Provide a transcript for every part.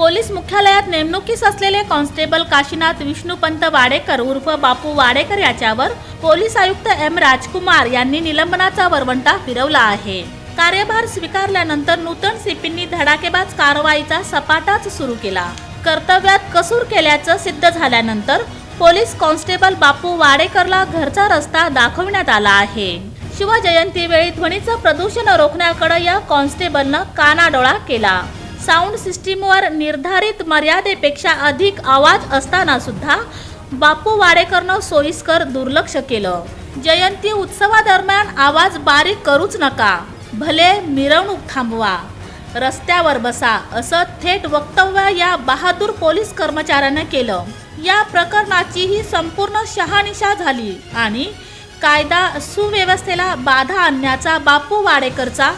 Police मुख्यालयात नेमणुकीस असलेले constable Kashinath Vishnupant Wadekar उर्फ बापू वाडेकर याच्यावर पोलीस आयुक्त एम राजकुमार यांनी निलंबनाचा वरवंटा फिरवला आहे. कार्यभार स्वीकारल्यानंतर नूतन सीपींनी धडाकेबाज कारवाईचा सपाटाच सुरू केला. कर्तव्यात कसूर केल्याचं सिद्ध झाल्यानंतर पोलीस कॉन्स्टेबल बापू वाडेकरला घरचा रस्ता दाखवण्यात आला आहे. शिवजयंती वेळी ध्वनीचं प्रदूषण रोखण्याकडे या कॉन्स्टेबलनं कानाडोळा केला. साऊंड सिस्टीमवर निर्धारित मर्यादेपेक्षा अधिक आवाज असताना सुद्धा बापू वाडेकरनं सोयीस्कर दुर्लक्ष केलं. जयंती उत्सवादरम्यान आवाज बारीक करूच नका. भले मिरवणूक थांबवा. रस्त्यावर बसा असं थेट वक्तव्य या बहादूर पोलीस कर्मचाऱ्यानं केलं. या प्रकरणाची ही संपूर्ण शहानिशा झाली आणि कायदा सुव्यवस्थेला बाधा आणण्याचा बापू वाडेकरचा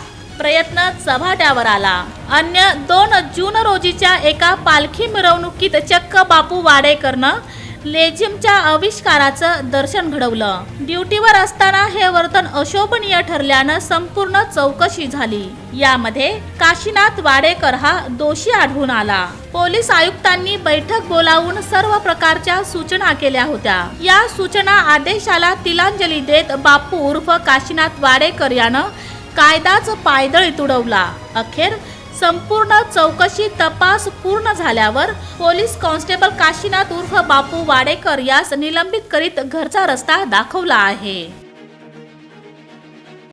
प्रयत्न चव्हाट्यावर आला. अन्य दोन जून रोजीच्या एका पालखी मिरवणुकीत चक्क बापू वाडेकरनं लेझिमच्या आविष्काराचं दर्शन घडवलं. ड्युटीवर असताना हे वर्तन अशोभनीय ठरल्यानं संपूर्ण चौकशी झाली. यामध्ये काशीनाथ वाडेकर हा दोषी आढळून आला. पोलीस आयुक्तांनी बैठक बोलावून सर्व प्रकारच्या सूचना केल्या होत्या. या सूचना आदेशाला तिलांजली देत बापू उर्फ काशीनाथ वाडेकर यानं कायदाच पायदळी तुडवला. अखेर संपूर्ण चौकशी तपास पूर्ण झाल्यावर पोलीस कॉन्स्टेबल काशीनाथ उर्फ बापू वाडेकर यास निलंबित करीत घरचा रस्ता दाखवला आहे.